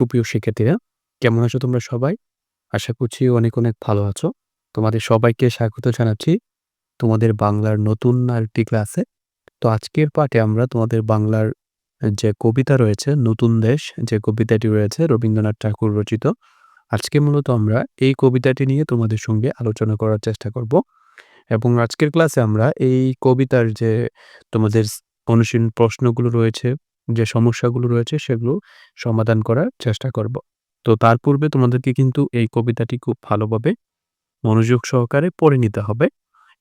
সুপ্রিয় শিক্ষার্থীরা, কেমন আছো তোমরা সবাই? আশা করছি অনেক, অনেক ভালো আছো। তোমাদের সবাইকে স্বাগত জানাচ্ছি তোমাদের বাংলার নতুন আরেকটি ক্লাসে। তো আজকের পাঠে আমরা তোমাদের বাংলার যে কবিতা রয়েছে 'নতুন দেশ' যে কবিতাটি রয়েছে রবীন্দ্রনাথ ঠাকুর রচিত। আজকে মূলত আমরা এই কবিতাটি নিয়ে তোমাদের সঙ্গে আলোচনা করার চেষ্টা করব। এবং আজকের ক্লাসে আমরা এই কবিতার যে তোমাদের অনুশীলন প্রশ্নগুলো রয়েছে যে সমস্যাগুলো রয়েছে সেগুলো সমাধান করার চেষ্টা করব। তো তার পূর্বে তোমাদেরকে কিন্তু এই কবিতাটি খুব ভালোভাবে মনোযোগ সহকারে পড়ে নিতে হবে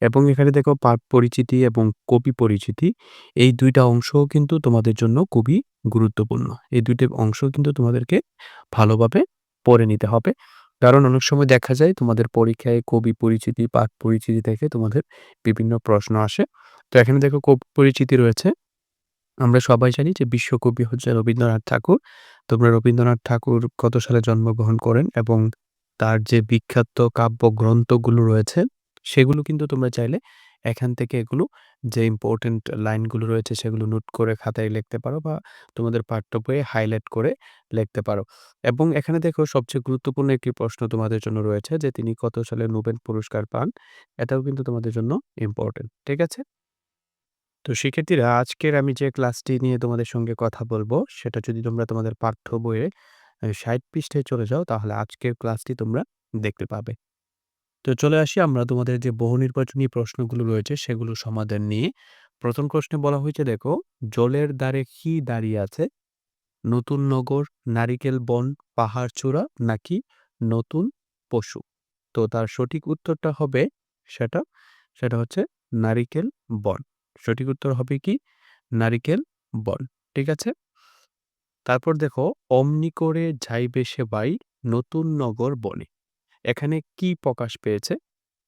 এবং এখানে দেখো পাঠ পরিচিতি এবং কবি পরিচিতি এই দুইটা অংশও কিন্তু তোমাদের জন্য খুবই গুরুত্বপূর্ণ। এই দুইটা অংশ কিন্তু তোমাদেরকে ভালোভাবে পড়ে নিতে হবে। কারণ অনেক সময় দেখা যায় তোমাদের পরীক্ষায় কবি পরিচিতি, পাঠ পরিচিতি থেকে তোমাদের বিভিন্ন প্রশ্ন আসে। তো এখানে দেখো কবি পরিচিতি রয়েছে। আমরা সবাই জানি যে বিশ্বকবি হচ্ছে রবীন্দ্রনাথ ঠাকুর। তোমরা রবীন্দ্রনাথ ঠাকুর কত সালে জন্মগ্রহণ করেন এবং তার যে বিখ্যাত কাব্যগ্রন্থগুলো রয়েছে, সেগুলো কিন্তু তোমরা চাইলে এখান থেকে এগুলো যে ইম্পর্টেন্ট লাইনগুলো রয়েছে, সেগুলো নোট করে খাতায় লিখতে পারো বা তোমাদের পাঠ্য বইয়ে হাইলাইট করে লিখতে পারো। এবং এখানে দেখো সবচেয়ে গুরুত্বপূর্ণ একটি প্রশ্ন তোমাদের জন্য রয়েছে যে তিনি কত সালে নোবেল পুরস্কার পান? এটাও কিন্তু তোমাদের জন্য ইম্পোর্টেন্ট। ঠিক আছে? তো শিক্ষার্থীরা আজকের আমি যে ক্লাসটি নিয়ে তোমাদের সঙ্গে কথা বলব সেটা যদি তোমরা তোমাদের পাঠ্য বইয়ে ৬০ পৃষ্ঠায় চলে যাও তাহলে আজকের ক্লাসটি তোমরা দেখতে পাবে। তো চলে আসি আমরা তোমাদের যে বহু নির্বাচনী প্রশ্নগুলো রয়েছে সেগুলো সমাধান নিয়ে। প্রথম প্রশ্নে বলা হয়েছে দেখো, জলের দ্বারে কি দাঁড়িয়ে আছে? নতুন নগর, নারিকেল বন, পাহাড়চূড়া নাকি নতুন পশু? তো তার সঠিক উত্তরটা হবে সেটা, সেটা হচ্ছে নারিকেল বন। সঠিক উত্তর হবে কি? নারিকেল বন। ঠিক আছে? তারপর দেখো, অমনি করে যাইবে সেবাই নতুন নগর বনে। এখানে কি প্রকাশ পেয়েছে?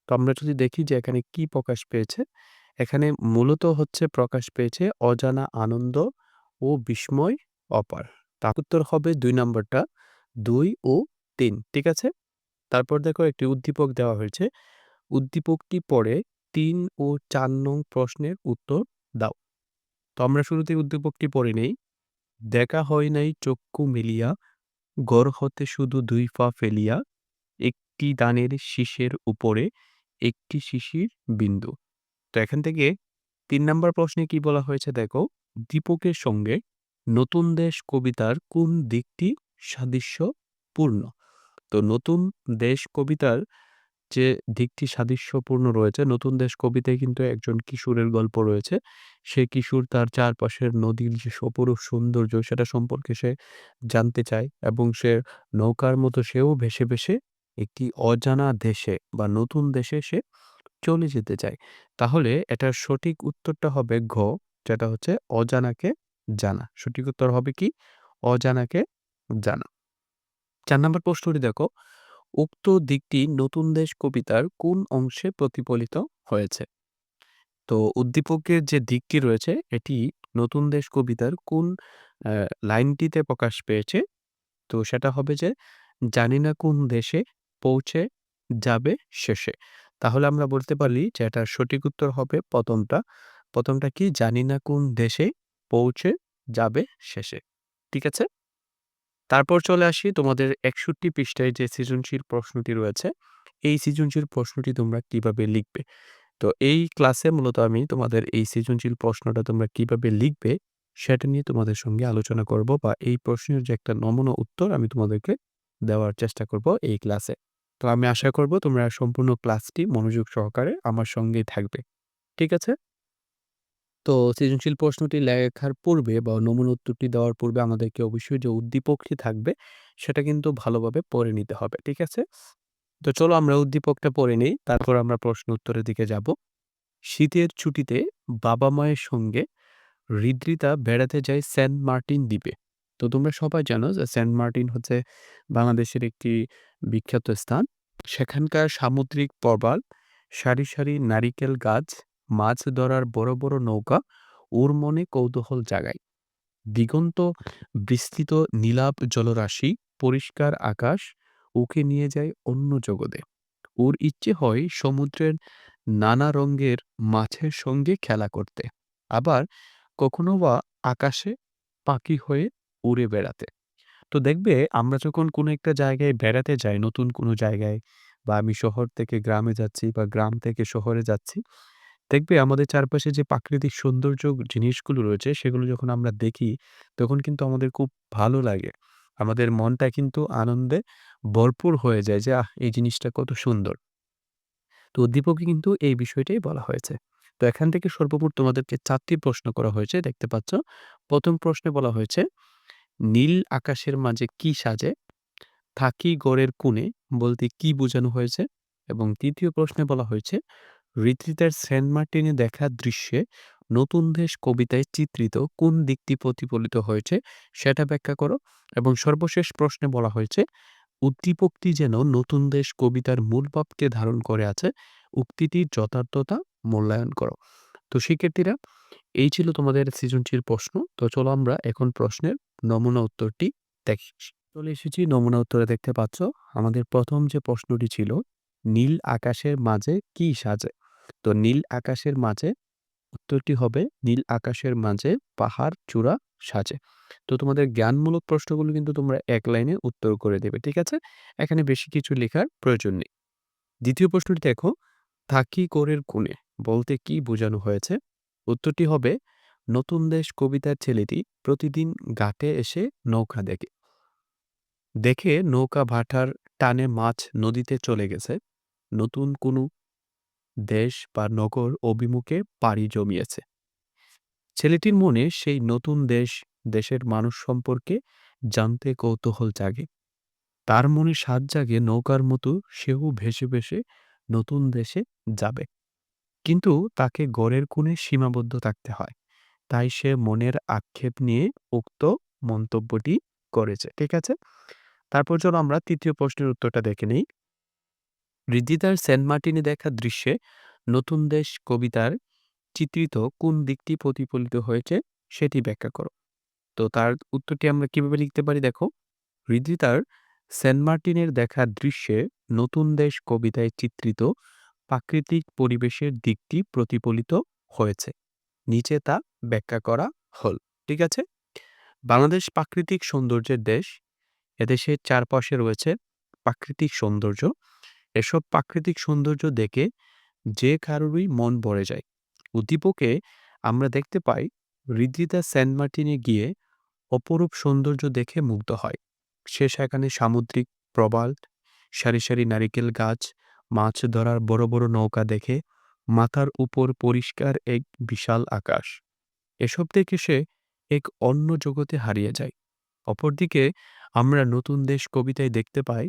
তো আমরা যদি দেখি যে এখানে কি প্রকাশ পেয়েছে? এখানে মূলত হচ্ছে প্রকাশ পেয়েছে অজানা আনন্দ ও বিস্ময় অপার। তার উত্তর হবে দুই নম্বরটা দুই ও তিন ঠিক আছে? তারপর দেখো একটি উদ্দীপক দেওয়া হয়েছে। উদ্দীপকটি পড়ে ৩ ও চার নং প্রশ্নের উত্তর দাও। তো আমরা শুরুতেই উদ্দীপকটি পড়ে নেই। দেখা হয় নাই চক্ষু মেলিয়া, ঘর হতে শুধু দুই পা ফেলিয়া, একটি দানের শীষের উপরে একটি শিশির বিন্দু। তো এখান থেকে তিন নাম্বার প্রশ্নে কি বলা হয়েছে দেখো, দীপকের সঙ্গে নতুন দেশ কবিতার কোন দিকটি সাদৃশ্যপূর্ণ? তো নতুন দেশ কবিতার যে দিকটি সাদৃশ্যপূর্ণ রয়েছে, নতুন দেশ কবিতায় কিন্তু একজন কিশোরের গল্প রয়েছে। সে কিশোর তার চারপাশের নদীর যে অপরূপ সৌন্দর্য সেটা সম্পর্কে সে জানতে চায় এবং সে নৌকার মতো সেও ভেসে, ভেসে একটি অজানা দেশে বা নতুন দেশে সে চলে যেতে চায়। তাহলে এটার সঠিক উত্তরটা হবে ঘ, যেটা হচ্ছে অজানাকে জানা। সঠিক উত্তর হবে কি? অজানাকে জানা। চার নাম্বার প্রশ্নটি দেখো, উক্ত দিকটি নতুন দেশ কবিতার কোন অংশে প্রতিফলিত হয়েছে? তো উদ্দীপকের যে দিকটি রয়েছে এটি নতুন দেশ কবিতার কোন লাইনটিতে প্রকাশ পেয়েছে? তো সেটা হবে যে, জানি না কোন দেশে পৌঁছে যাবে শেষে। তাহলে আমরা বলতে পারি যে এটার সঠিক উত্তর হবে প্রথমটা প্রথমটা কি? জানি না কোন দেশে পৌঁছে যাবে শেষে। ঠিক আছে? তারপর চলে আসি তোমাদের ৬১ পৃষ্ঠায় যে সৃজনশীল প্রশ্নটি রয়েছে, এই সৃজনশীল প্রশ্নটি তোমরা কীভাবে লিখবে? তো এই ক্লাসে মূলত আমি তোমাদের এই সৃজনশীল প্রশ্নটা তোমরা কীভাবে লিখবে সেটা নিয়ে তোমাদের সঙ্গে আলোচনা করব বা এই প্রশ্নের যে একটা নমুনা উত্তর আমি তোমাদেরকে দেওয়ার চেষ্টা করব এই ক্লাসে। তো আমি আশা করব তোমরা সম্পূর্ণ ক্লাসটি মনোযোগ সহকারে আমার সঙ্গেই থাকবে। ঠিক আছে? তো সৃজনশীল প্রশ্নটি লেখার পূর্বে বা নমুনা উত্তরটি দেওয়ার পূর্বে আমাদেরকে অবশ্যই যে উদ্দীপকটি থাকবে সেটা কিন্তু ভালোভাবে পড়ে নিতে হবে। ঠিক আছে? তো চলো আমরা উদ্দীপকটা পড়ে নিই তারপর আমরা প্রশ্ন উত্তরের দিকে যাব। শীতের ছুটিতে বাবা-মায়ের সঙ্গে হৃদ্রিতা বেড়াতে যায় সেন্ট মার্টিন দ্বীপে। তো তোমরা সবাই জানো যে সেন্ট মার্টিন হচ্ছে বাংলাদেশের একটি বিখ্যাত স্থান। সেখানকার সামুদ্রিক প্রবাল, সারি, সারি নারিকেল গাছ, মাছ ধরার বড়, বড় নৌকা ওর মনে কৌতূহল জাগায়। দিগন্ত বিস্তৃত নীলাভ জলরাশি, পরিষ্কার আকাশ ওকে নিয়ে যায় অন্য জগতে। ওর ইচ্ছে হয় সমুদ্রের নানা রঙের মাছের সঙ্গে খেলা করতে। আবার কখনো বা আকাশে পাখি হয়ে উড়ে বেড়াতে। তো দেখবে আমরা যখন কোনো একটা জায়গায় বেড়াতে যাই, নতুন কোনো জায়গায় বা আমি শহর থেকে গ্রামে যাচ্ছি বা গ্রাম থেকে শহরে যাচ্ছি, দেখবে আমাদের চারপাশে যে প্রাকৃতিক সৌন্দর্য জিনিসগুলো রয়েছে সেগুলো যখন আমরা দেখি, তখন কিন্তু আমাদের খুব ভালো লাগে। আমাদের মনটা কিন্তু আনন্দে ভরপুর হয়ে যায় যে, আহ! এই জিনিসটা কত সুন্দর। তো উদ্দীপকে কিন্তু এই বিষয়টাই বলা হয়েছে। তো এখান থেকে সর্বমোট তোমাদেরকে চারটি প্রশ্ন করা হয়েছে দেখতে পাচ্ছ। প্রথম প্রশ্নে বলা হয়েছে, "নীল আকাশের মাঝে কি সাজে? থাকি গড়ের কোণে" বলতে কি বোঝানো হয়েছে? এবং তৃতীয় প্রশ্নে বলা হয়েছে, "হৃদ্রিতার সেন্ট মার্টিনে দেখা দৃশ্যে নতুন দেশ কবিতায় চিত্রিত কোন দিকটি প্রতিফলিত হয়েছে সেটা ব্যাখ্যা করো" এবং সর্বশেষ প্রশ্নে বলা হয়েছে, "উদ্দীপকটি যেন নতুন দেশ কবিতার মূল ভাবকে ধারণ করে আছে, উক্তিটির যথার্থতা মূল্যায়ন করো।" তো শিক্ষার্থীরা, এই ছিল তোমাদের সৃজনশীল প্রশ্ন। তো চলো আমরা এখন প্রশ্নের নমুনা উত্তরটি দেখি। চলে এসেছি নমুনা উত্তরে দেখতে পাচ্ছ। আমাদের প্রথম যে প্রশ্নটি ছিল, "নীল আকাশের মাঝে কি সাজে?" তো নীল আকাশের মাঝে উত্তরটি হবে, "নীল আকাশের মাঝে পাহাড় চূড়া সাজে।" তো তোমাদের জ্ঞানমূলক প্রশ্নগুলো কিন্তু তোমরা এক লাইনে উত্তর করে দেবে। ঠিক আছে? এখানে বেশি কিছু লেখার প্রয়োজন নেই। দ্বিতীয় প্রশ্নটি দেখো, "থাকি গড়ের কোণে" বলতে কি বোঝানো হয়েছে? উত্তরটি হবে, নতুন দেশ কবিতার ছেলেটি প্রতিদিন ঘাটে এসে নৌকা দেখে। দেখে নৌকা ভাটার টানে মাছ নদীতে চলে গেছে। নতুন কোনো দেশ বা নগর অভিমুখে পাড়ি জমিয়েছে। ছেলেটির মনে সেই নতুন দেশ, দেশের মানুষ সম্পর্কে জানতে কৌতূহল জাগে। তার মনে সাধ জাগে নৌকার মতো সেও ভেসে, ভেসে নতুন দেশে যাবে। কিন্তু তাকে গড়ের কোণে সীমাবদ্ধ থাকতে হয়। তাই সে মনের আক্ষেপ নিয়ে উক্ত মন্তব্যটি করেছে। ঠিক আছে? তারপর চলো আমরা তৃতীয় প্রশ্নের উত্তরটা দেখে নেই। হৃদ্রিতার সেন্ট মার্টিনে দেখা দৃশ্যে নতুন দেশ কবিতার চিত্রিত কোন দিকটি প্রতিফলিত হয়েছে সেটি ব্যাখ্যা করো। তো তার উত্তরটি আমরা কীভাবে লিখতে পারি দেখো, হৃদ্রিতার সেন্ট মার্টিনের দেখা দৃশ্যে নতুন দেশ কবিতায় চিত্রিত প্রাকৃতিক পরিবেশের দিকটি প্রতিফলিত হয়েছে। নিচে তা ব্যাখ্যা করা হল। ঠিক আছে? বাংলাদেশ প্রাকৃতিক সৌন্দর্যের দেশ। এদেশের চারপাশে রয়েছে প্রাকৃতিক সৌন্দর্য। এসব প্রাকৃতিক সৌন্দর্য দেখে যে কারোরই মন ভরে যায়। উদ্দীপকে আমরা দেখতে পাই, হৃদ্রিতা সেন্ট মার্টিনে গিয়ে অপরূপ সৌন্দর্য দেখে মুগ্ধ হয়। সে সেখানে সামুদ্রিক প্রবাল, সারি, সারি নারিকেল গাছ, মাছ ধরার বড়, বড় নৌকা দেখে মাথার উপর পরিষ্কার এক বিশাল আকাশ। এসব দেখে সে এক অন্য জগতে হারিয়ে যায়। অপরদিকে আমরা নতুন দেশ কবিতায় দেখতে পাই,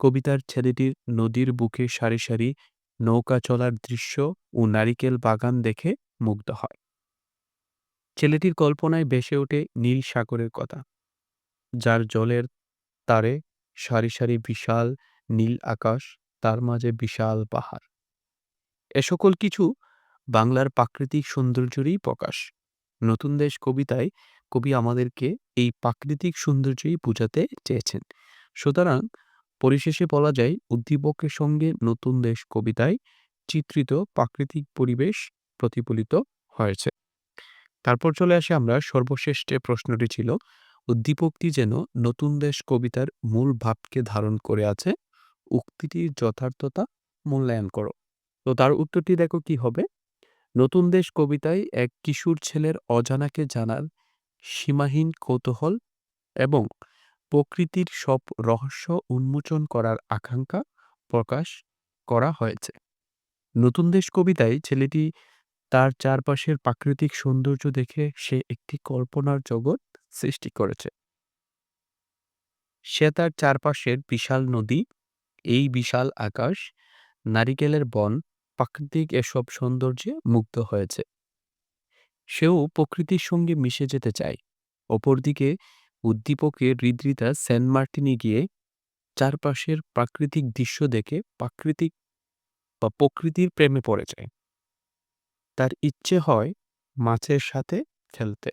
কবিতার ছেলেটির নদীর বুকে সারি, সারি নৌকা চলার দৃশ্য ও নারিকেল বাগান দেখে মুগ্ধ হয়। ছেলেটির কল্পনায় ভেসে ওঠে নীল সাগরের কথা, যার জলের তারে সারি, সারি বিশাল নীল আকাশ, তার মাঝে বিশাল পাহাড়। এ সকল কিছু বাংলার প্রাকৃতিক সৌন্দর্যেরই প্রকাশ। নতুন দেশ কবিতায় কবি আমাদেরকে এই প্রাকৃতিক সৌন্দর্যই বুঝাতে চেয়েছেন। সুতরাং পরিশেষে বলা যায় উদ্দীপকের সঙ্গে নতুন দেশ কবিতায় চিত্রিত প্রাকৃতিক পরিবেশ প্রতিফলিত হয়েছে। তারপর চলে আসে আমরা সর্বশেষ যে প্রশ্নটি ছিল, উদ্দীপকটি যেন নতুন দেশ কবিতার মূল ভাবকে ধারণ করে আছে, উক্তিটির যথার্থতা মূল্যায়ন করো। তো তার উত্তরটি দেখো কি হবে? নতুন দেশ কবিতায় এক কিশোর ছেলের অজানাকে জানার সীমাহীন কৌতূহল এবং প্রকৃতির সব রহস্য উন্মোচন করার আকাঙ্ক্ষা প্রকাশ করা হয়েছে। নতুন দেশ কবিতায় ছেলেটি তার চারপাশের প্রাকৃতিক সৌন্দর্য দেখে সে একটি কল্পনার জগৎ সৃষ্টি করেছে। সে তার চারপাশের বিশাল নদী, এই বিশাল আকাশ, নারিকেলের বন, প্রাকৃতিক এসব সৌন্দর্যে মুগ্ধ হয়েছে। সেও প্রকৃতির সঙ্গে মিশে যেতে চায়। অপরদিকে উদ্দীপকের হৃদ্রিতা সেন্ট মার্টিনে গিয়ে চারপাশের প্রাকৃতিক দৃশ্য দেখে প্রাকৃতিক বা প্রকৃতির প্রেমে পড়ে যায়। তার ইচ্ছে হয় মাছের সাথে খেলতে,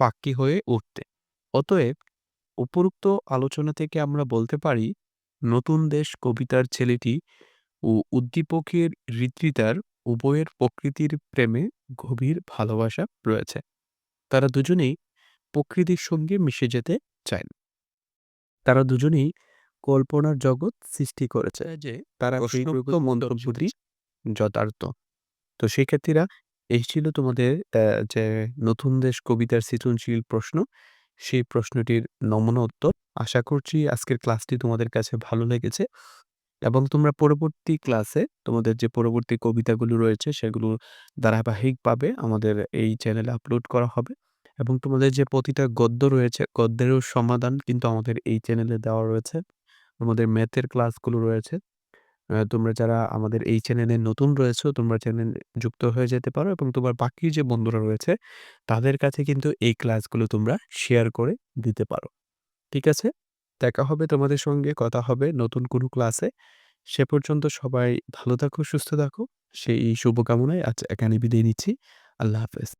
পাখি হয়ে উঠতে। অতএব উপরোক্ত আলোচনা থেকে আমরা বলতে পারি, নতুন দেশ কবিতার ছেলেটি ও উদ্দীপকের হৃদ্রিতার উভয়ের প্রকৃতির প্রেমে গভীর ভালোবাসা রয়েছে। তারা দুজনেই প্রকৃতির সঙ্গে মিশে যেতে চান। তারা দুজনেই কল্পনার জগৎ সৃষ্টি করেছে যে তারা মন্তব্যটি যথার্থ। তো শিক্ষার্থীরা এই ছিল তোমাদের যে নতুন দেশ কবিতার সৃজনশীল প্রশ্ন। সেই প্রশ্নটির নমুনা উত্তর। আশা করছি আজকের ক্লাসটি তোমাদের কাছে ভালো লেগেছে এবং তোমরা পরবর্তী ক্লাসে তোমাদের যে পরবর্তী কবিতাগুলো রয়েছে সেগুলো ধারাবাহিকভাবে আমাদের এই চ্যানেলে আপলোড করা হবে এবং তোমাদের যে প্রতিটা গদ্য রয়েছে গদ্যেরও সমাধান কিন্তু আমাদের এই চ্যানেলে দেওয়া রয়েছে। আমাদের ম্যাথের ক্লাসগুলো রয়েছে। তোমরা যারা আমাদের এই চ্যানেলে নতুন রয়েছে তোমরা চ্যানেলে যুক্ত হয়ে যেতে পারো এবং তোমার বাকি যে বন্ধুরা রয়েছে তাদের কাছে কিন্তু এই ক্লাসগুলো তোমরা শেয়ার করে দিতে পারো। ঠিক আছে? দেখা হবে তোমাদের সঙ্গে কথা হবে নতুন কোনো ক্লাসে। সে পর্যন্ত সবাই ভালো থাকো, সুস্থ থাকো। সেই শুভকামনায় আজ এখানে বিদায় নিচ্ছি। আল্লাহ হাফেজ।